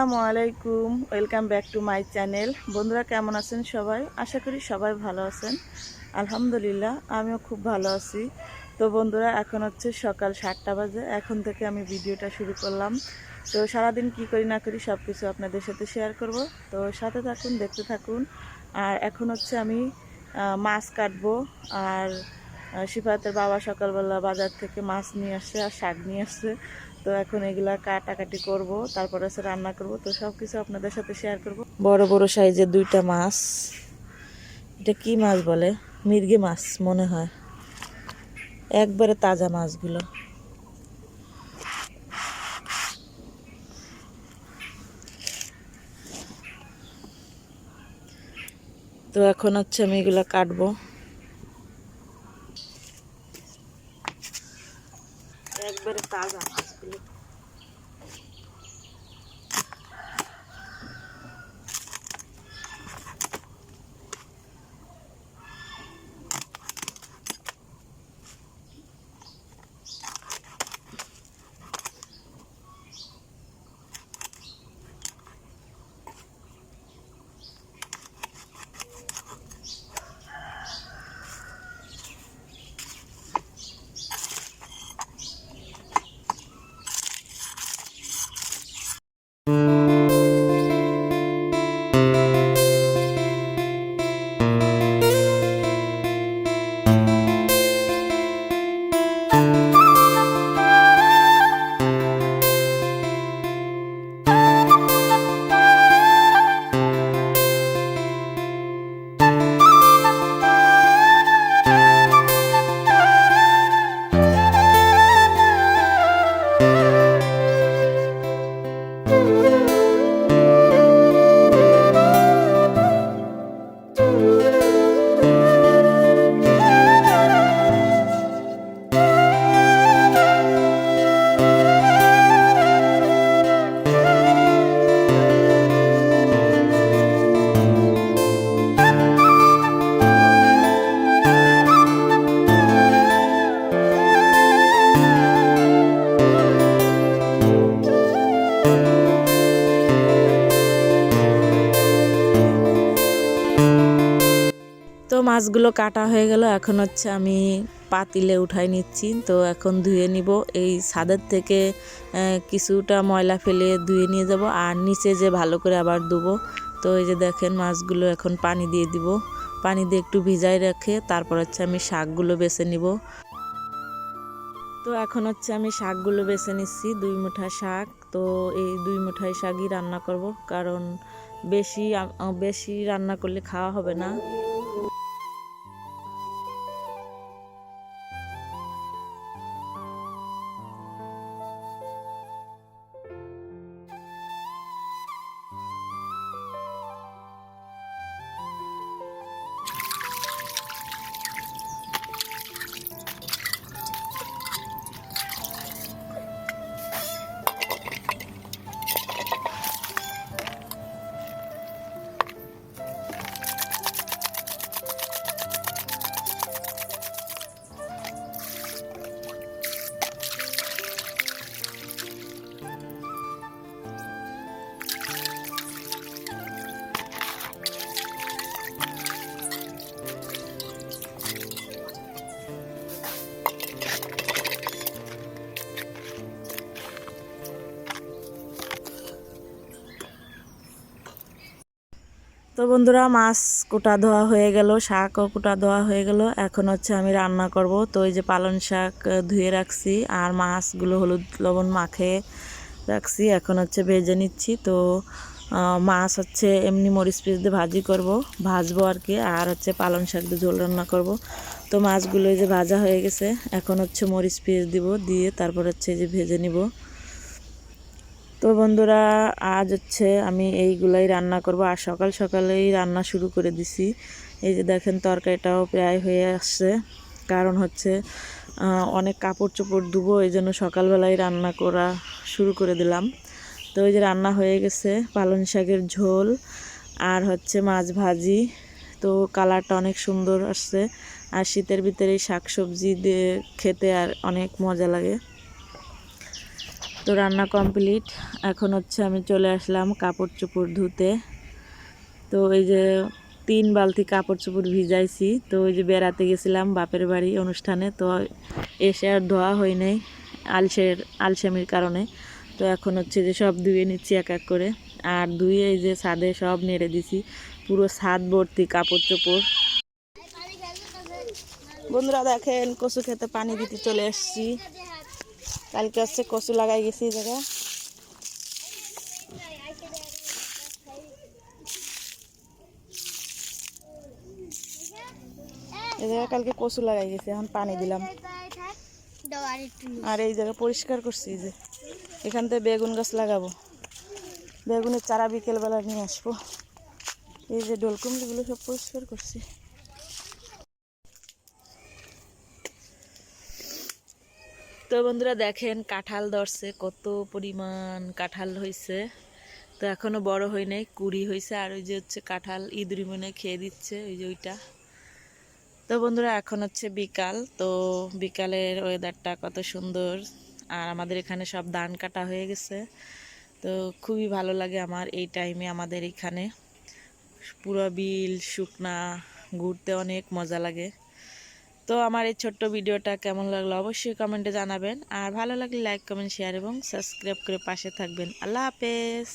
আসসালামু আলাইকুম, welcome back to my channel. বন্ধুরা, কেমন আছেন সবাই? আশা করি সবাই ভালো আছেন। আলহামদুলিল্লাহ, আমিও খুব ভালো আছি। তো বন্ধুরা, এখন হচ্ছে সকাল সাতটা বাজে। এখন থেকে আমি ভিডিওটা শুরু করলাম। তো সারাদিন কি করি না করি সব কিছু আপনাদের সাথে শেয়ার করব। তো সাথে থাকুন, দেখতে থাকুন। আর এখন হচ্ছে আমি মাছ কাটবো। আর সিফাতের বাবা সকালবেলা বাজার থেকে মাছ নিয়ে আসছে আর শাক নিয়ে আসছে তো এখন এগুলা কাটাকাটি করব, তারপর আছে রান্না করব। তো সব কিছু আপনাদের সাথে শেয়ার করব। বড় বড় সাইজের দুইটা মাছ। এটা কি মাছ বলে? মির্গে মাছ মনে হয়। একবারে তাজা মাছগুলো। তো এখন হচ্ছে আমি এগুলা কাটবো। একবারে তাজা মাছগুলো তো মাছগুলো কাটা হয়ে গেল। এখন হচ্ছে আমি পাতিলে উঠাই নিচ্ছি। তো এখন ধুয়ে নিব। এই ছাদের থেকে কিছুটা ময়লা ফেলে ধুয়ে নিয়ে যাব। আর নিচে যে ভালো করে আবার ধুবো। তো এই যে দেখেন, মাছগুলো এখন পানি দিয়ে দিব। পানি দিয়ে একটু ভিজাই রেখে তারপর হচ্ছে আমি শাকগুলো বেছে নিব। তো এখন হচ্ছে আমি শাকগুলো বেছে নিচ্ছি, দুই মুঠা শাক। তো এই দুই মুঠাই শাকই রান্না করব। কারণ বেশি বেশি রান্না করলে খাওয়া হবে না। তো বন্ধুরা, মাছ কোটা ধোয়া হয়ে গেল, শাকও কোটা ধোয়া হয়ে গেল। এখন হচ্ছে আমি রান্না করব। তো এই যে পালং শাক ধুয়ে রাখছি আর মাছগুলো হলুদ লবণ মাখে রাখছি। এখন হচ্ছে ভেজে নিচ্ছি। তো মাছ হচ্ছে এমনি মরিচ পিস দিয়ে ভাজি করব, ভাজবো আর কি। আর হচ্ছে পালং শাক দিয়ে ঝোল রান্না করব। তো মাছগুলো এই যে ভাজা হয়ে গেছে। এখন হচ্ছে মরিচ পিস দিব দিয়ে তারপর হচ্ছে যে ভেজে নিব। তো বন্ধুরা, আজ হচ্ছে আমি এইগুলাই রান্না করব। আর সকাল সকালেই রান্না শুরু করে দিছি। এই যে দেখেন, তরকারিটাও প্রায় হয়ে আসছে। কারণ হচ্ছে অনেক কাপড় চোপড় ধুবো, এই জন্য সকালবেলায় রান্না করা শুরু করে দিলাম। তো ওই যে রান্না হয়ে গেছে, পালং শাকের ঝোল আর হচ্ছে মাছ ভাজি। তো কালারটা অনেক সুন্দর আসছে। আর শীতের ভিতরে শাক সবজি দিয়ে খেতে আর অনেক মজা লাগে। তো রান্না কমপ্লিট। এখন হচ্ছে আমি চলে আসলাম কাপড় চোপড় ধুতে। তো এই যে তিন বালতি কাপড় চোপড় ভিজাইছি। তো ওই যে বেড়াতে গেছিলাম বাপের বাড়ি অনুষ্ঠানে, তো এসে আর ধোয়া হয় নাই আলসের, আলসেমির কারণে। তো এখন হচ্ছে যে সব ধুয়ে নিচ্ছি এক এক করে। আর ধুয়ে এই যে ছাদে সব নেড়ে দিছি। পুরো ছাদ ভর্তি কাপড় চোপড়। বন্ধুরা দেখেন, কচু খেতে পানি দিতে চলে এসেছি। কালকে হচ্ছে কচু লাগাই গেছি এই জায়গায়। এই জায়গায় কালকে কচু লাগাই গেছি, এখন পানি দিলাম। আর এই জায়গা পরিষ্কার করছি যে। এখান থেকে বেগুন গাছ লাগাবো। বেগুনের চারা বিকেলবেলা নিয়ে আসব। এই যে ডোলকুমড়িগুলো সব পরিষ্কার করছি। তো বন্ধুরা দেখেন কাঁঠাল ধরছে, কত পরিমাণ কাঁঠাল হয়েছে তো এখনও বড় হয় নাই, কুড়ি হয়েছে আর ওই যে হচ্ছে কাঁঠাল ইঁদুরি মনে খেয়ে দিচ্ছে, ওই যে ওইটা। তো বন্ধুরা এখন হচ্ছে বিকাল, তো বিকালের ওয়েদারটা কত সুন্দর, আর আমাদের এখানে সব ধান কাটা হয়ে গেছে। তো খুবই ভালো লাগে আমার এই টাইমে আমাদের এখানে। পুরো বিল, শুকনা, ঘুরতে অনেক মজা লাগে। তো আমার এই ছোট্ট ভিডিওটা কেমন লাগল অবশ্যই কমেন্টে জানাবেন। আর ভালো লাগলে লাইক কমেন্ট শেয়ার এবং সাবস্ক্রাইব করে পাশে থাকবেন। আল্লাহ হাফেজ।